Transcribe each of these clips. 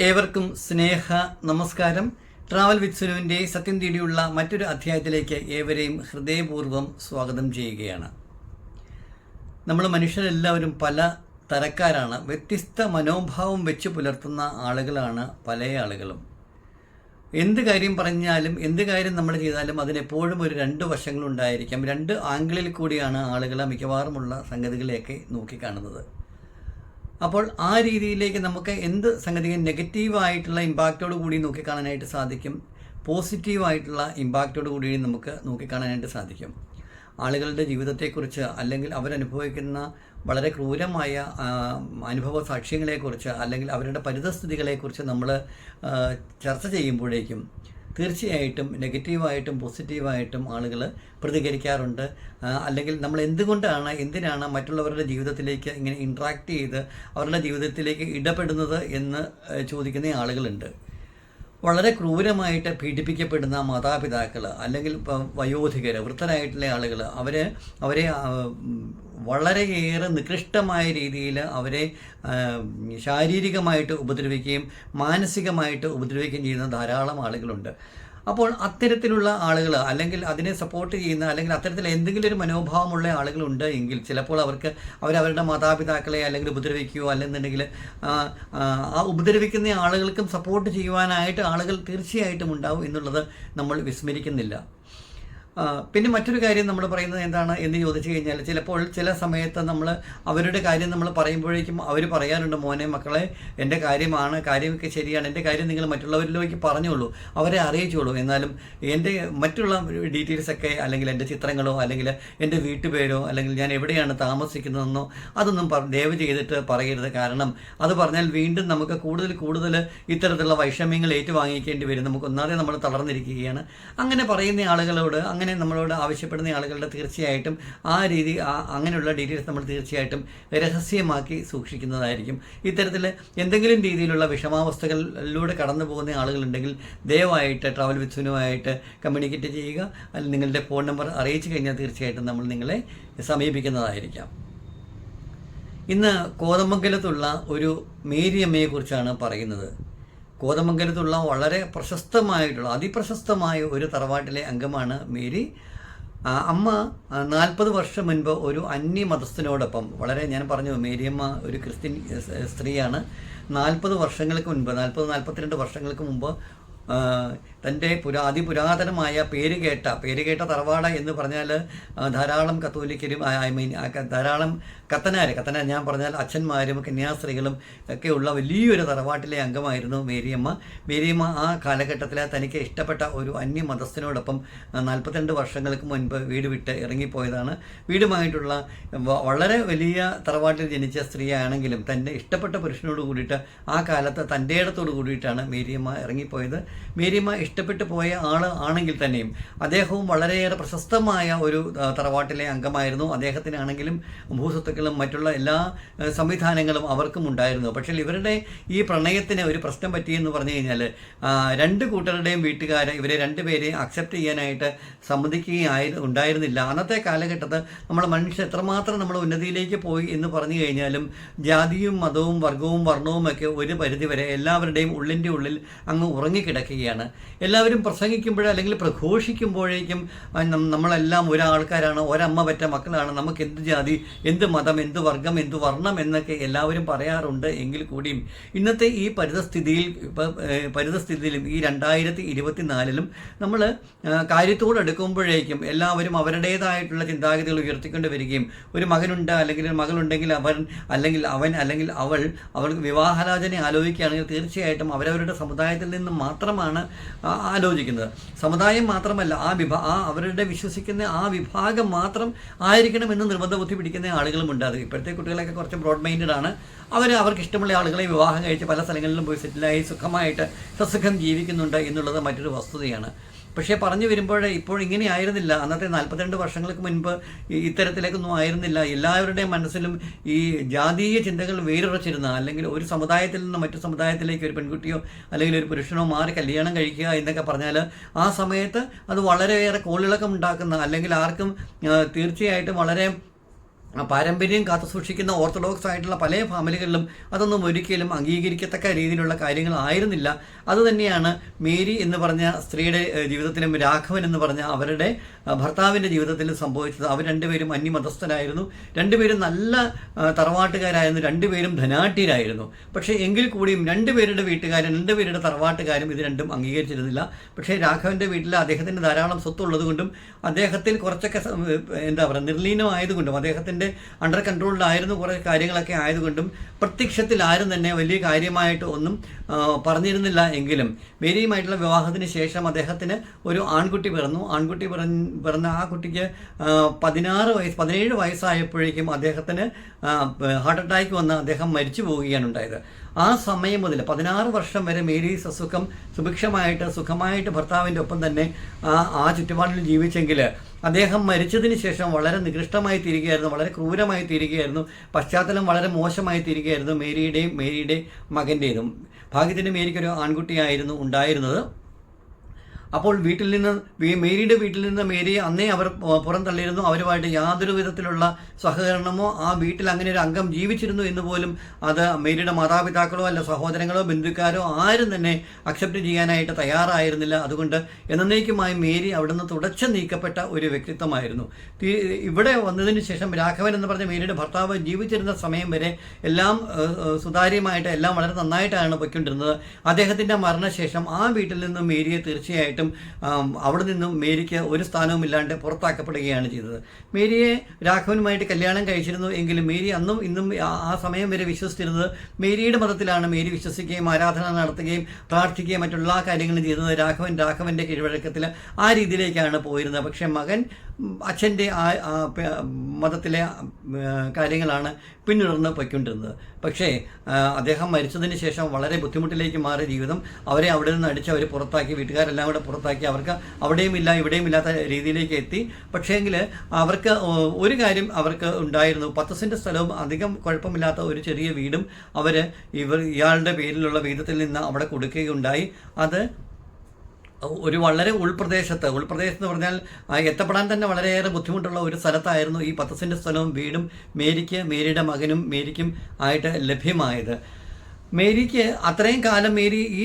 ഏവർക്കും സ്നേഹ നമസ്കാരം. Travel with സുനുവിന്റെ സത്യം തേടിയുള്ള മറ്റൊരു അധ്യായത്തിലേക്ക് ഏവരെയും ഹൃദയപൂർവം സ്വാഗതം ചെയ്യുകയാണ്. നമ്മൾ മനുഷ്യരെല്ലാവരും പല തരക്കാരാണ്. വ്യത്യസ്ത മനോഭാവം വെച്ച് പുലർത്തുന്ന ആളുകളാണ് പല ആളുകളും. എന്ത് കാര്യം പറഞ്ഞാലും എന്ത് കാര്യം നമ്മൾ ചെയ്താലും അതിനെപ്പോഴും ഒരു രണ്ട് വശങ്ങളുണ്ടായിരിക്കാം. രണ്ട് ആംഗിളിൽ കൂടിയാണ് ആളുകളെ മിക്കവാറുമുള്ള സംഗതികളെയൊക്കെ നോക്കിക്കാണുന്നത്. അപ്പോൾ ആ രീതിയിലേക്ക് നമുക്ക് എന്ത് സംഗതിയും നെഗറ്റീവായിട്ടുള്ള ഇമ്പാക്റ്റോട് കൂടി നോക്കിക്കാണാനായിട്ട് സാധിക്കും? പോസിറ്റീവായിട്ടുള്ള ഇമ്പാക്റ്റോട് കൂടി നമുക്ക് നോക്കിക്കാണാനായിട്ട് സാധിക്കും. ആളുകളുടെ ജീവിതത്തെക്കുറിച്ച് അല്ലെങ്കിൽ അവരനുഭവിക്കുന്ന വളരെ ക്രൂരമായ അനുഭവ സാക്ഷ്യങ്ങളെക്കുറിച്ച് അല്ലെങ്കിൽ അവരുടെ പരിതസ്ഥിതികളെക്കുറിച്ച് നമ്മൾ ചർച്ച ചെയ്യുമ്പോഴേക്കും തീർച്ചയായിട്ടും നെഗറ്റീവായിട്ടും പോസിറ്റീവായിട്ടും ആളുകൾ പ്രതികരിക്കാറുണ്ട്. അല്ലെങ്കിൽ നമ്മൾ എന്തുകൊണ്ടാണ് എന്തിനാണ് മറ്റുള്ളവരുടെ ജീവിതത്തിലേക്ക് ഇങ്ങനെ ഇൻട്രാക്ട് ചെയ്ത് അവരുടെ ജീവിതത്തിലേക്ക് ഇടപെടുന്നത് എന്ന് ചോദിക്കുന്ന ആളുകളുണ്ട്. വളരെ ക്രൂരമായിട്ട് പീഡിപ്പിക്കപ്പെടുന്ന മാതാപിതാക്കൾ അല്ലെങ്കിൽ വയോധികർ വൃദ്ധരായിട്ടുള്ള ആളുകൾ അവർ അവരെ വളരെയേറെ നികൃഷ്ടമായ രീതിയിൽ അവരെ ശാരീരികമായിട്ട് ഉപദ്രവിക്കുകയും മാനസികമായിട്ട് ഉപദ്രവിക്കുകയും ചെയ്യുന്ന ധാരാളം ആളുകളുണ്ട്. അപ്പോൾ അത്തരത്തിലുള്ള ആളുകൾ അല്ലെങ്കിൽ അതിനെ സപ്പോർട്ട് ചെയ്യുന്ന അല്ലെങ്കിൽ അത്തരത്തിൽ എന്തെങ്കിലും ഒരു മനോഭാവമുള്ള ആളുകളുണ്ട് എങ്കിൽ ചിലപ്പോൾ അവർക്ക് അവരവരുടെ മാതാപിതാക്കളെ അല്ലെങ്കിൽ ഉപദ്രവിക്കുകയോ അല്ലെന്നുണ്ടെങ്കിൽ ആ, ഉപദ്രവിക്കുന്ന ആളുകൾക്കും സപ്പോർട്ട് ചെയ്യുവാനായിട്ട് ആളുകൾ തീർച്ചയായിട്ടും ഉണ്ടാവും എന്നുള്ളത് നമ്മൾ വിസ്മരിക്കുന്നില്ല. പിന്നെ മറ്റൊരു കാര്യം നമ്മൾ പറയുന്നത് എന്താണ് എന്ന് ചോദിച്ചു കഴിഞ്ഞാൽ ചിലപ്പോൾ ചില സമയത്ത് നമ്മൾ അവരുടെ കാര്യം നമ്മൾ പറയുമ്പോഴേക്കും അവർ പറയാറുണ്ട് മോനെ മക്കളെ എന്റെ കാര്യമാണ് കാര്യമൊക്കെ ശരിയാണ് എന്റെ കാര്യം നിങ്ങൾ മറ്റുള്ളവരിലേക്ക് പറഞ്ഞോളൂ അവരെ അറിയിച്ചോളൂ. എന്നാലും എന്റെ മറ്റുള്ള ഡീറ്റെയിൽസ് ഒക്കെ അല്ലെങ്കിൽ എന്റെ ചിത്രങ്ങളോ അല്ലെങ്കിൽ എന്റെ വീട്ടുപേരോ അല്ലെങ്കിൽ ഞാൻ എവിടെയാണ് താമസിക്കുന്നതെന്നോ അതൊന്നും ദയവ് ചെയ്തിട്ട് പറയരുത്. കാരണം അത് പറഞ്ഞാൽ വീണ്ടും നമുക്ക് കൂടുതൽ കൂടുതൽ ഇത്തരത്തിലുള്ള വൈഷമ്യങ്ങൾ ഏറ്റുവാങ്ങിക്കേണ്ടി വരും. നമുക്ക് ഒന്നാതെ നമ്മൾ തളർന്നിരിക്കുകയാണ്. അങ്ങനെ പറയുന്ന ആളുകളോട് അങ്ങനെ നമ്മളോട് ആവശ്യപ്പെടുന്ന ആളുകളുടെ തീർച്ചയായിട്ടും ആ രീതി അങ്ങനെയുള്ള ഡീറ്റെയിൽസ് നമ്മൾ തീർച്ചയായിട്ടും രഹസ്യമാക്കി സൂക്ഷിക്കുന്നതായിരിക്കും. ഇത്തരത്തിൽ എന്തെങ്കിലും രീതിയിലുള്ള വിഷമാവസ്ഥകളിലൂടെ കടന്നു പോകുന്ന ആളുകളുണ്ടെങ്കിൽ ദയവായിട്ട് ട്രാവൽ വിത്സുനുമായിട്ട് കമ്മ്യൂണിക്കേറ്റ് ചെയ്യുക. അല്ലെങ്കിൽ നിങ്ങളുടെ ഫോൺ നമ്പർ അറിയിച്ചു കഴിഞ്ഞാൽ തീർച്ചയായിട്ടും നമ്മൾ നിങ്ങളെ സമീപിക്കുന്നതായിരിക്കാം. ഇന്ന് കോതമംഗലത്തുള്ള ഒരു മേരിയമ്മയെക്കുറിച്ചാണ് പറയുന്നത്. കോതമംഗലത്തുള്ള വളരെ പ്രശസ്തമായിട്ടുള്ള അതിപ്രശസ്തമായ ഒരു തറവാട്ടിലെ അംഗമാണ് മേരി. അമ്മ നാൽപ്പത് വർഷം മുൻപ് ഒരു അന്യ മതസ്ഥനോടൊപ്പം വളരെ ഞാൻ പറഞ്ഞു മേരിയമ്മ ഒരു ക്രിസ്ത്യൻ സ്ത്രീയാണ്. നാൽപ്പത് വർഷങ്ങൾക്ക് മുൻപ് നാൽപ്പത് നാൽപ്പത്തിരണ്ട് വർഷങ്ങൾക്ക് മുമ്പ് തന്റെ പുരാ അതിപുരാതനമായ പേര് കേട്ട പേര് കേട്ട തറവാട എന്ന് പറഞ്ഞാൽ ധാരാളം കത്തോലിക്കരും ഐ മീൻ ധാരാളം കത്തനാർ കത്തനാർ ഞാൻ പറഞ്ഞാൽ അച്ഛന്മാരും കന്യാസ്ത്രീകളും ഒക്കെയുള്ള വലിയൊരു തറവാട്ടിലെ അംഗമായിരുന്നു മേരിയമ്മ. മേരിയമ്മ ആ കാലഘട്ടത്തിൽ തനിക്ക് ഇഷ്ടപ്പെട്ട ഒരു അന്യ മതസ്ഥനോടൊപ്പം നാൽപ്പത്തിരണ്ട് വർഷങ്ങൾക്ക് മുൻപ് വീട് വിട്ട് ഇറങ്ങിപ്പോയതാണ്. വീടുമായിട്ടുള്ള വളരെ വലിയ തറവാട്ടിൽ ജനിച്ച സ്ത്രീയാണെങ്കിലും തന്റെ ഇഷ്ടപ്പെട്ട പുരുഷനോട് കൂടിയിട്ട് ആ കാലത്ത് തന്റെ ഇടത്തോട് കൂടിയിട്ടാണ് മേരിയമ്മ ഇറങ്ങിപ്പോയത്. മേരിയമ്മ ഇഷ്ടപ്പെട്ടു പോയ ആൾ ആണെങ്കിൽ തന്നെയും. അദ്ദേഹവും വളരെയേറെ പ്രശസ്തമായ ഒരു തറവാട്ടിലെ അംഗമായിരുന്നു. അദ്ദേഹത്തിനാണെങ്കിലും ഭൂസ്വത്തുക്കളും മറ്റുള്ള എല്ലാ സംവിധാനങ്ങളും അവർക്കും ഉണ്ടായിരുന്നു. പക്ഷേ ഇവരുടെ ഈ പ്രണയത്തിന് ഒരു പ്രശ്നം പറ്റിയെന്ന് പറഞ്ഞു കഴിഞ്ഞാൽ രണ്ട് കൂട്ടരുടെയും വീട്ടുകാർ ഇവരെ രണ്ടുപേരെയും അക്സെപ്റ്റ് ചെയ്യാനായിട്ട് സമ്മതിക്കുകയായി ഉണ്ടായിരുന്നില്ല. അന്നത്തെ കാലഘട്ടത്ത് നമ്മൾ മനുഷ്യർ എത്രമാത്രം നമ്മൾ ഉന്നതിയിലേക്ക് പോയി എന്ന് പറഞ്ഞു കഴിഞ്ഞാലും ജാതിയും മതവും വർഗവും വർണവും ഒക്കെ ഒരു പരിധിവരെ എല്ലാവരുടെയും ഉള്ളിന്റെ ഉള്ളിൽ അങ്ങ് ഉറങ്ങിക്കിടക്കുകയാണ്. എല്ലാവരും പ്രസംഗിക്കുമ്പോൾ അല്ലെങ്കിൽ പ്രഘോഷിക്കുമ്പോഴേക്കും നമ്മളെല്ലാം ഒരാൾക്കാരാണ് ഒരമ്മ പറ്റ മക്കളാണ് നമുക്ക് എന്ത് ജാതി എന്ത് മതം എന്ത് വർഗം എന്ത് വർണം എന്നൊക്കെ എല്ലാവരും പറയാറുണ്ട് എങ്കിൽ കൂടിയും. ഇന്നത്തെ ഈ പരിതസ്ഥിതിയിൽ പരിതസ്ഥിതിയിലും ഈ രണ്ടായിരത്തി ഇരുപത്തിനാലിലും നമ്മൾ കാര്യത്തോടെടുക്കുമ്പോഴേക്കും എല്ലാവരും അവരുടേതായിട്ടുള്ള ചിന്താഗതികൾ ഉയർത്തിക്കൊണ്ട് വരികയും ഒരു മകനുണ്ട് അല്ലെങ്കിൽ ഒരു മകളുണ്ടെങ്കിൽ അവൻ അല്ലെങ്കിൽ അവൻ അല്ലെങ്കിൽ അവൾ അവൾക്ക് വിവാഹാലോചന ആലോചിക്കുകയാണെങ്കിൽ തീർച്ചയായിട്ടും അവരവരുടെ സമുദായത്തിൽ നിന്ന് മാത്രമാണ് ആലോചിക്കുന്നത്. സമുദായം മാത്രമല്ല ആ വിഭാ ആ അവരുടെ വിശ്വസിക്കുന്ന ആ വിഭാഗം മാത്രം ആയിരിക്കണം എന്ന് നിർബന്ധ ബുദ്ധി പിടിക്കുന്ന ആളുകളും ഉണ്ട്. അത് ഇപ്പോഴത്തെ കുട്ടികളൊക്കെ കുറച്ച് ബ്രോഡ് മൈൻഡഡ് ആണ്. അവർ അവർക്ക് ഇഷ്ടമുള്ള ആളുകളെ വിവാഹം കഴിച്ച് പല സ്ഥലങ്ങളിലും പോയി സെറ്റിലായി സുഖമായിട്ട് സസുഖം ജീവിക്കുന്നുണ്ട് എന്നുള്ളത് മറ്റൊരു വസ്തുതയാണ്. പക്ഷേ പറഞ്ഞു വരുമ്പോൾ ഇപ്പോൾ ഇങ്ങനെ ആയിരുന്നില്ല. അന്നത്തെ നാൽപ്പത്തിരണ്ട് വർഷങ്ങൾക്ക് മുൻപ് ഇത്തരത്തിലേക്കൊന്നും ആയിരുന്നില്ല. എല്ലാവരുടെയും മനസ്സിലും ഈ ജാതീയ ചിന്തകൾ വേരുറച്ചിരുന്ന അല്ലെങ്കിൽ ഒരു സമുദായത്തിൽ നിന്ന് മറ്റു സമുദായത്തിലേക്ക് ഒരു പെൺകുട്ടിയോ അല്ലെങ്കിൽ ഒരു പുരുഷനോ മാറി കല്യാണം കഴിക്കുക എന്നൊക്കെ പറഞ്ഞാൽ ആ സമയത്ത് അത് വളരെയേറെ കോളിളക്കം ഉണ്ടാക്കുന്ന അല്ലെങ്കിൽ ആർക്കും തീർച്ചയായിട്ടും വളരെ പാരമ്പര്യം കാത്തു സൂക്ഷിക്കുന്ന ഓർത്തഡോക്സ് ആയിട്ടുള്ള പല ഫാമിലികളിലും അതൊന്നും ഒരിക്കലും അംഗീകരിക്കത്തക്ക രീതിയിലുള്ള കാര്യങ്ങളായിരുന്നില്ല അതുതന്നെയാണ് മേരി എന്ന് പറഞ്ഞ സ്ത്രീയുടെ ജീവിതത്തിലും രാഘവൻ എന്ന് പറഞ്ഞ അവരുടെ ഭർത്താവിന്റെ ജീവിതത്തിലും സംഭവിച്ചത്. അവർ രണ്ടുപേരും അന്യമതസ്ഥരായിരുന്നു. രണ്ടുപേരും നല്ല തറവാട്ടുകാരായിരുന്നു. രണ്ടുപേരും ധനാഢ്യരായിരുന്നു. പക്ഷേ എങ്കിൽ കൂടിയും രണ്ടുപേരുടെ വീട്ടുകാരും രണ്ടുപേരുടെ തറവാട്ടുകാരും ഇത് രണ്ടും അംഗീകരിച്ചിരുന്നില്ല. പക്ഷേ രാഘവന്റെ വീട്ടിൽ അദ്ദേഹത്തിന് ധാരാളം സ്വത്തുള്ളതുകൊണ്ടും അദ്ദേഹത്തിൽ കുറച്ചൊക്കെ എന്താ പറയുക നിർലീനമായതുകൊണ്ടും അദ്ദേഹത്തിന്റെ അണ്ടർ കൺട്രോളിലായിരുന്നു കുറേ കാര്യങ്ങളൊക്കെ ആയതുകൊണ്ടും പ്രത്യക്ഷത്തിൽ ആരും തന്നെ വലിയ കാര്യമായിട്ട് ഒന്നും പറഞ്ഞിരുന്നില്ല എങ്കിലും മേരിയുമായിട്ടുള്ള വിവാഹത്തിന് ശേഷം അദ്ദേഹത്തിന് ഒരു ആൺകുട്ടി പിറന്നു. ആൺകുട്ടി പിറന്ന് ആ കുട്ടിക്ക് പതിനാറ് വയസ്സ് പതിനേഴ് വയസ്സായപ്പോഴേക്കും അദ്ദേഹത്തിന് ഹാർട്ട് അറ്റാക്ക് വന്ന് അദ്ദേഹം മരിച്ചു പോവുകയാണ് ഉണ്ടായത്. ആ സമയം മുതൽ പതിനാറ് വർഷം വരെ മേരി സസുഖം സുഭിക്ഷമായിട്ട് സുഖമായിട്ട് ഭർത്താവിന്റെ ഒപ്പം തന്നെ ആ ചുറ്റുപാടിൽ ജീവിച്ചെങ്കിൽ അദ്ദേഹം മരിച്ചതിന് ശേഷം വളരെ നികൃഷ്ടമായി തീരുകയായിരുന്നു വളരെ ക്രൂരമായി തീരുകയായിരുന്നു പശ്ചാത്തലം വളരെ മോശമായി തീരുകയായിരുന്നു മേരിയുടെയും മേരിയുടെ മകന്റേതും ഭാഗ്യത്തിന് മേരിക്കൊരു ആൺകുട്ടിയായിരുന്നു ഉണ്ടായിരുന്നത്. അപ്പോൾ വീട്ടിൽ നിന്ന് മേരിയുടെ വീട്ടിൽ നിന്ന് മേരി അന്നേ അവർ പുറം തള്ളിയിരുന്നു. അവരുമായിട്ട് യാതൊരു വിധത്തിലുള്ള സഹകരണമോ ആ വീട്ടിൽ അങ്ങനെ ഒരു അംഗം ജീവിച്ചിരുന്നു എന്ന് പോലും അത് മേരിയുടെ മാതാപിതാക്കളോ അല്ല സഹോദരങ്ങളോ ബന്ധുക്കാരോ ആരും തന്നെ അക്സെപ്റ്റ് ചെയ്യാനായിട്ട് തയ്യാറായിരുന്നില്ല. അതുകൊണ്ട് എന്നേക്കുമായി മേരി അവിടുന്ന് തുടച്ചു നീക്കപ്പെട്ട ഒരു വ്യക്തിത്വമായിരുന്നു. ഇവിടെ വന്നതിന് ശേഷം രാഘവൻ എന്ന് പറഞ്ഞ മേരിയുടെ ഭർത്താവ് ജീവിച്ചിരുന്ന സമയം വരെ എല്ലാം സുതാര്യമായിട്ട് എല്ലാം വളരെ നന്നായിട്ടാണ് പൊയ്ക്കൊണ്ടിരുന്നത്. അദ്ദേഹത്തിന്റെ മരണശേഷം ആ വീട്ടിൽ നിന്നും മേരിയെ തീർച്ചയായിട്ടും ആം, അവിടെ നിന്നും മേരിക്ക് ഒരു സ്ഥാനവും ഇല്ലാണ്ട് പുറത്താക്കപ്പെടുകയാണ് ചെയ്തത്. മേരിയെ രാഘവനുമായിട്ട് കല്യാണം കഴിച്ചിരുന്നു എങ്കിലും മേരി അന്നും ഇന്നും ആ- സമയം വരെ വിശ്വസിച്ചിരുന്നത് മേരിയുടെ മതത്തിലാണ്. മേരി വിശ്വസിക്കുകയും ആരാധന നടത്തുകയും പ്രാർത്ഥിക്കുകയും മറ്റുള്ള കാര്യങ്ങളും ചെയ്തത് രാഘവൻ. രാഘവന്റെ കീഴ്വഴക്കത്തിൽ ആ രീതിയിലേക്കാണ് പോയിരുന്നത്. പക്ഷേ മകൻ അച്ഛന്റെ ആ മതത്തിലെ കാര്യങ്ങളാണ് പിന്തുടർന്ന് പൊയ്ക്കൊണ്ടിരുന്നത്. പക്ഷേ അദ്ദേഹം മരിച്ചതിന് ശേഷം വളരെ ബുദ്ധിമുട്ടിലേക്ക് മാറിയ ജീവിതം അവരെ അവിടെ നിന്ന് അടിച്ച് അവർ പുറത്താക്കി. വീട്ടുകാരെല്ലാം കൂടെ പുറത്താക്കി അവർക്ക് അവിടെയും ഇല്ല ഇവിടെയും ഇല്ലാത്ത രീതിയിലേക്ക് എത്തി. പക്ഷേങ്കിൽ അവർക്ക് ഒരു കാര്യം അവർക്ക് ഉണ്ടായിരുന്നു. പത്ത് സെന്റ് സ്ഥലവും അധികം കുഴപ്പമില്ലാത്ത ഒരു ചെറിയ വീടും അവർ ഇവർ ഇയാളുടെ പേരിലുള്ള വീതത്തിൽ നിന്ന് അവിടെ കൊടുക്കുകയുണ്ടായി. അത് ഒരു വളരെ ഉൾപ്രദേശത്ത് ഉൾപ്രദേശത്ത് എന്ന് പറഞ്ഞാൽ എത്തപ്പെടാൻ തന്നെ വളരെയേറെ ബുദ്ധിമുട്ടുള്ള ഒരു സ്ഥലത്തായിരുന്നു ഈ പത്ത് സെന്റ് സ്ഥലവും വീടും മേരിക്ക് മേരിയുടെ മകനും മേരിക്കും ആയിട്ട് ലഭ്യമായത്. മേരിക്ക് അത്രയും കാലം മേരി ഈ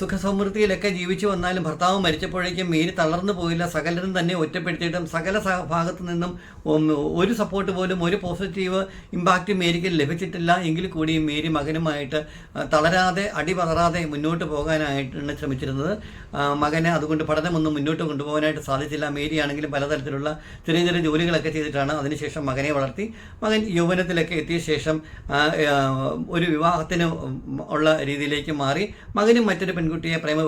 സുഖസമൃദ്ധിയിലൊക്കെ ജീവിച്ചു വന്നാലും ഭർത്താവ് മരിച്ചപ്പോഴേക്കും മേരി തളർന്നു പോയില്ല. സകലരും തന്നെ ഒറ്റപ്പെടുത്തിയിട്ടും സകല ഭാഗത്ത് നിന്നും ഒരു സപ്പോർട്ട് പോലും ഒരു പോസിറ്റീവ് ഇമ്പാക്റ്റ് മേരിക്ക് ലഭിച്ചിട്ടില്ല. എങ്കിൽ കൂടിയും മേരി മകനുമായിട്ട് തളരാതെ അടിപതറാതെ മുന്നോട്ട് പോകാനായിട്ടാണ് ശ്രമിച്ചിരുന്നത്. മകനെ അതുകൊണ്ട് പഠനമൊന്നും മുന്നോട്ട് കൊണ്ടുപോകാനായിട്ട് സാധിച്ചില്ല. മേരി ആണെങ്കിലും പലതരത്തിലുള്ള ചെറിയ ചെറിയ ജോലികളൊക്കെ ചെയ്തിട്ടാണ് അതിനുശേഷം മകനെ വളർത്തി. മകൻ യൗവനത്തിലൊക്കെ എത്തിയ ശേഷം ഒരു വിവാഹത്തിന് ഉള്ള രീതിയിലേക്ക് മാറി. മകനും മറ്റൊരു പെൺകുട്ടിയെ പ്രേമ